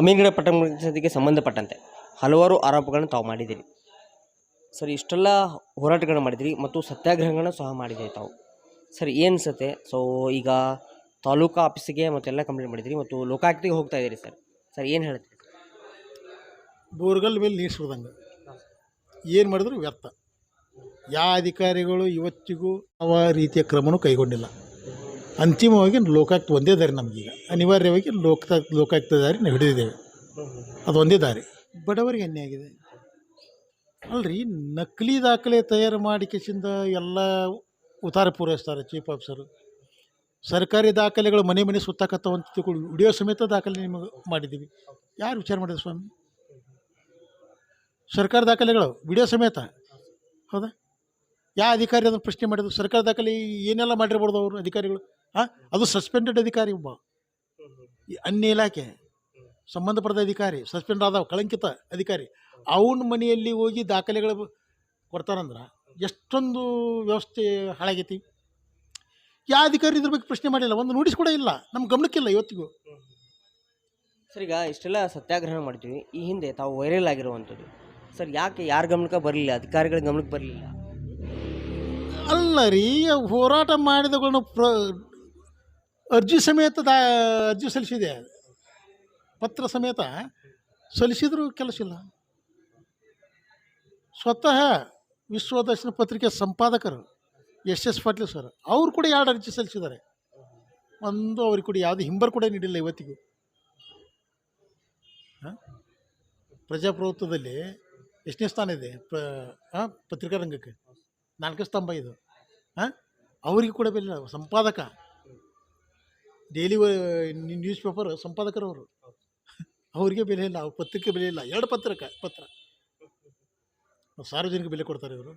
ಅಮೀನ್ಗಢ ಪಟ್ಟಣಕ್ಕೆ ಸಂಬಂಧಪಟ್ಟಂತೆ ಹಲವಾರು ಆರೋಪಗಳನ್ನು ತಾವು ಮಾಡಿದ್ದೀರಿ. ಸರ್, ಇಷ್ಟೆಲ್ಲ ಹೋರಾಟಗಳನ್ನು ಮಾಡಿದಿರಿ ಮತ್ತು ಸತ್ಯಾಗ್ರಹಗಳನ್ನ ಸಹ ಮಾಡಿದ್ದೀರಿ ತಾವು. ಸರ್, ಏನು ಸೊ ಈಗ ತಾಲೂಕು ಆಫೀಸಿಗೆ ಮತ್ತೆಲ್ಲ ಕಂಪ್ಲೇಂಟ್ ಮಾಡಿದಿರಿ ಮತ್ತು ಲೋಕಾಯುಕ್ತಿಗೆ ಹೋಗ್ತಾ ಇದ್ದೀರಿ ಸರ್. ಸರ್, ಏನು ಹೇಳ್ತೀರಿ? ಬೋರ್ಗಲ್ ಮೇಲೆ ನೀರು ಸುರಿದಂಗೆ ಏನು ಮಾಡಿದ್ರು ವ್ಯರ್ಥ. ಯಾವ ಅಧಿಕಾರಿಗಳು ಇವತ್ತಿಗೂ ಯಾವ ರೀತಿಯ ಕ್ರಮನೂ ಕೈಗೊಂಡಿಲ್ಲ. ಅಂತಿಮವಾಗಿ ಲೋಕಾಯುಕ್ತ ಒಂದೇ ದಾರಿ ನಮಗೀಗ. ಅನಿವಾರ್ಯವಾಗಿ ಲೋಕ ಲೋಕಾಯುಕ್ತ ದಾರಿ ನಾವು ಹಿಡಿದಿದ್ದೇವೆ. ಅದು ಒಂದೇ ದಾರಿ. ಬಡವರಿಗೆ ಅನ್ಯಾಯ ಆಗಿದೆ. ಅಲ್ರಿ, ನಕಲಿ ದಾಖಲೆ ತಯಾರು ಮಾಡಿ ಕಿಸಿಂದ ಎಲ್ಲ ಉತ್ತಾರ ಪೂರೈಸ್ತಾರೆ ಚೀಫ್ ಆಫೀಸರು. ಸರ್ಕಾರಿ ದಾಖಲೆಗಳು ಮನೆ ಮನೆ ಸುತ್ತಾಕತ್ತವಂತ ಅಂತ ವಿಡಿಯೋ ಸಮೇತ ದಾಖಲೆ ನಿಮಗೆ ಮಾಡಿದ್ದೀವಿ. ಯಾರು ವಿಚಾರ ಮಾಡಿದ್ರು ಸ್ವಾಮಿ? ಸರ್ಕಾರಿ ದಾಖಲೆಗಳು, ವಿಡಿಯೋ ಸಮೇತ? ಹೌದಾ? ಯಾವ ಅಧಿಕಾರಿ ಅದನ್ನು ಪ್ರಶ್ನೆ ಮಾಡಿದ್ರು? ಸರ್ಕಾರ ದಾಖಲೆ ಏನೆಲ್ಲ ಮಾಡಿರ್ಬೋದು ಅವರು ಅಧಿಕಾರಿಗಳು? ಹಾಂ ಅದು ಸಸ್ಪೆಂಡೆಡ್ ಅಧಿಕಾರಿ ಒಬ್ಬ. ಅನ್ಯ ಇಲಾಖೆ. ಸಂಬಂಧಪಟ್ಟ ಅಧಿಕಾರಿ ಸಸ್ಪೆಂಡ್ ಆದವ, ಕಳಂಕಿತ ಅಧಿಕಾರಿ. ಅವನ ಮನೆಯಲ್ಲಿ ಹೋಗಿ ದಾಖಲೆಗಳು ಕೊಡ್ತಾರಂದ್ರೆ ಎಷ್ಟೊಂದು ವ್ಯವಸ್ಥೆ ಹಾಳಾಗೈತಿ. ಯಾವ ಅಧಿಕಾರಿ ಇದ್ರ ಬಗ್ಗೆ ಪ್ರಶ್ನೆ ಮಾಡಿಲ್ಲ. ಒಂದು ನೋಟಿಸ್ ಕೂಡ ಇಲ್ಲ. ನಮ್ಮ ಗಮನಕ್ಕಿಲ್ಲ ಇವತ್ತಿಗೂ. ಸರ್, ಈಗ ಇಷ್ಟೆಲ್ಲ ಸತ್ಯಾಗ್ರಹ ಮಾಡ್ತೀವಿ. ಈ ಹಿಂದೆ ತಾವು ವೈರಲ್ ಆಗಿರುವಂಥದ್ದು. ಸರ್, ಯಾಕೆ ಯಾರ ಗಮನಕ್ಕೆ ಬರಲಿಲ್ಲ? ಅಧಿಕಾರಿಗಳ ಗಮನಕ್ಕೆ ಬರಲಿಲ್ಲ? ಅಲ್ಲ ರೀ ಹೋರಾಟ ಮಾಡಿದಗಳನ್ನು ಪ್ರ, ಅರ್ಜಿ ಸಮೇತ ದಾ, ಅರ್ಜಿ ಸಲ್ಲಿಸಿದೆ. ಪತ್ರ ಸಮೇತ ಸಲ್ಲಿಸಿದರೂ ಕೆಲಸ ಇಲ್ಲ ಸ್ವತಃ ವಿಶ್ವದರ್ಶನ ಪತ್ರಿಕೆ ಸಂಪಾದಕರು, ಎಸ್ ಎಸ್ ಪಾಟೀಲ್ ಸರ್, ಅವ್ರು ಕೂಡ ಎರಡು ಅರ್ಜಿ ಸಲ್ಲಿಸಿದ್ದಾರೆ. ಒಂದು ಅವ್ರಿಗೆ ಕೂಡ ಯಾವುದೇ ಹಿಂಬರ್ ಕೂಡ ನೀಡಿಲ್ಲ ಇವತ್ತಿಗೂ. ಪ್ರಜಾಪ್ರಭುತ್ವದಲ್ಲಿ ಎಷ್ಟನೇ ಸ್ಥಾನ ಇದೆ, ಪ್ರ ಪತ್ರಿಕಾ ರಂಗಕ್ಕೆ ನಾಲ್ಕು ಸ್ತಂಭ ಇದು. ಹಾಂ? ಅವರಿಗೆ ಕೂಡ ಬೆಲೆ ಇಲ್ಲ. ಸಂಪಾದಕ. ಡೈಲಿ ನ್ಯೂಸ್ ಪೇಪರ್ ಸಂಪಾದಕರವರು. ಅವರಿಗೆ ಬೆಲೆ ಇಲ್ಲ. ಅವ್ರ ಪತ್ರಿಕೆ ಬೆಲೆ ಇಲ್ಲ. ಎರಡು ಪತ್ರಕ ಪತ್ರ. ಸಾರ್ವಜನಿಕ ಬೆಲೆ ಕೊಡ್ತಾರೆ ಇವರು.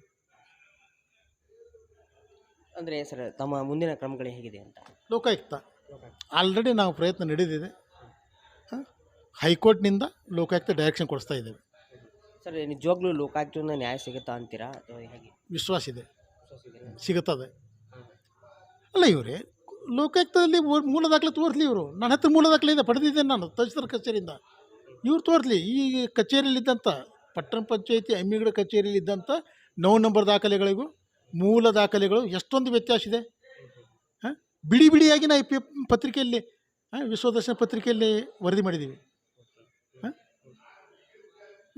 ಅಂದರೆ ಸರ್ ತಮ್ಮ ಮುಂದಿನ ಕ್ರಮಗಳು ಹೇಗಿದೆ ಅಂತ? ಲೋಕಾಯುಕ್ತ. ಆಲ್ರೆಡಿ ನಾವು ಪ್ರಯತ್ನ ನಡೆದಿದೆ. ಹಾಂ? ಹೈಕೋರ್ಟ್ನಿಂದ ಲೋಕಾಯುಕ್ತ ಡೈರೆಕ್ಷನ್ ಕೊಡಿಸ್ತಾ ಇದ್ದೇವೆ. ಸರ್ ನಿಜವಾಗ್ಲೂ ಲೋಕಾಯುಕ್ತದಿಂದ ನ್ಯಾಯ ಸಿಗುತ್ತಾ ಅಂತೀರಾ? ಅಥವಾ ಹೇಗೆ? ವಿಶ್ವಾಸ ಇದೆ. ಸಿಗುತ್ತದೆ. ಅಲ್ಲ ಇವರೇ ಲೋಕಾಯುಕ್ತದಲ್ಲಿ ಮೂ- ಮೂಲ ದಾಖಲೆ ತೋರಿಸಲಿ ಇವರು. ನನ್ನ ಹತ್ರ ಮೂಲ ದಾಖಲೆ ಇದೆ ಪಡೆದಿದ್ದೇನೆ ನಾನು ತಹಸೀಲ್ದಾರ್ ಕಚೇರಿಯಿಂದ. ಇವ್ರು ತೋರಿಸಲಿ ಈ ಕಚೇರಿಯಲ್ಲಿದ್ದಂಥ ಪಟ್ಟಣ ಪಂಚಾಯಿತಿ ಅಮ್ಮಿಗಡ ಕಚೇರಿಯಲ್ಲಿದ್ದಂಥ ನೋ ನಂಬರ್ ದಾಖಲೆಗಳಿಗೂ ಮೂಲ ದಾಖಲೆಗಳು ಎಷ್ಟೊಂದು ವ್ಯತ್ಯಾಸ ಇದೆ. ಹಾಂ? ಬಿಡಿ ಬಿಡಿಯಾಗಿ ನಾವು ಈ ಪೇ ಪತ್ರಿಕೆಯಲ್ಲಿ ಹಾಂ? ವಿಶ್ವದರ್ಶನ ಪತ್ರಿಕೆಯಲ್ಲಿ ವರದಿ ಮಾಡಿದ್ದೀವಿ.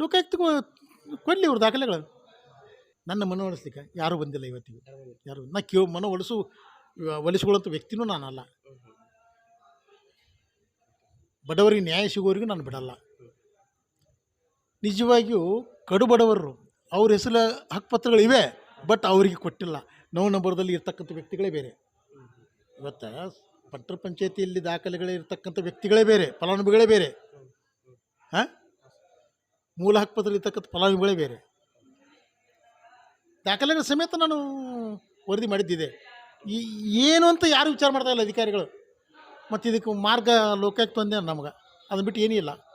ಲೋಕಾಯುಕ್ತ ಕೊಡಲಿ ಇವ್ರ ದಾಖಲೆಗಳು ನನ್ನ ಮನ ಒಲಿಸ್ಲಿಕ್ಕೆ ಯಾರೂ ಬಂದಿಲ್ಲ ಇವತ್ತಿಗೆ. ಯಾರು ನಾ ಕೇವ್ ಮನವೊಲಿಸು ಒಲಿಸು ಒಲಿಸ್ಕೊಳ್ಳೋಂಥ ವ್ಯಕ್ತಿನೂ ನಾನಲ್ಲ. ಬಡವರಿಗೆ ನ್ಯಾಯ ಸಿಗೋರಿಗೂ ನಾನು ಬಿಡಲ್ಲ. ನಿಜವಾಗಿಯೂ ಕಡು ಬಡವರು, ಅವ್ರ ಹೆಸರ ಹಕ್ಕುಪತ್ರಗಳಿವೆ ಬಟ್ ಅವರಿಗೆ ಕೊಟ್ಟಿಲ್ಲ. ನೋ ನಂಬರ್ದಲ್ಲಿ ಇರ್ತಕ್ಕಂಥ ವ್ಯಕ್ತಿಗಳೇ ಬೇರೆ. ಇವತ್ತು ಪಟ್ಟಣ ಪಂಚಾಯತಿಯಲ್ಲಿ ದಾಖಲೆಗಳೇ ಇರ್ತಕ್ಕಂಥ ವ್ಯಕ್ತಿಗಳೇ ಬೇರೆ, ಫಲಾನುಭವಿಗಳೇ ಬೇರೆ. ಹಾಂ? ಮೂಲ ಹಕ್ಕುಪತ್ರ ಇರ್ತಕ್ಕಂಥ ಫಲಾನುಭವಿಗಳೇ ಬೇರೆ. ದಾಖಲೆಗಳ ಸಮೇತ ನಾನು ವರದಿ ಮಾಡಿದ್ದಿದೆ. ಈ ಏನು ಅಂತ ಯಾರು ವಿಚಾರ ಮಾಡ್ತಾ ಇಲ್ಲ ಅಧಿಕಾರಿಗಳು. ಮತ್ತು ಇದಕ್ಕೆ ಮಾರ್ಗ ಲೋಕಾಯುಕ್ತ ತಂದೆ ನಮ್ಗೆ. ಅದನ್ನು ಬಿಟ್ಟು ಏನಿಲ್ಲ.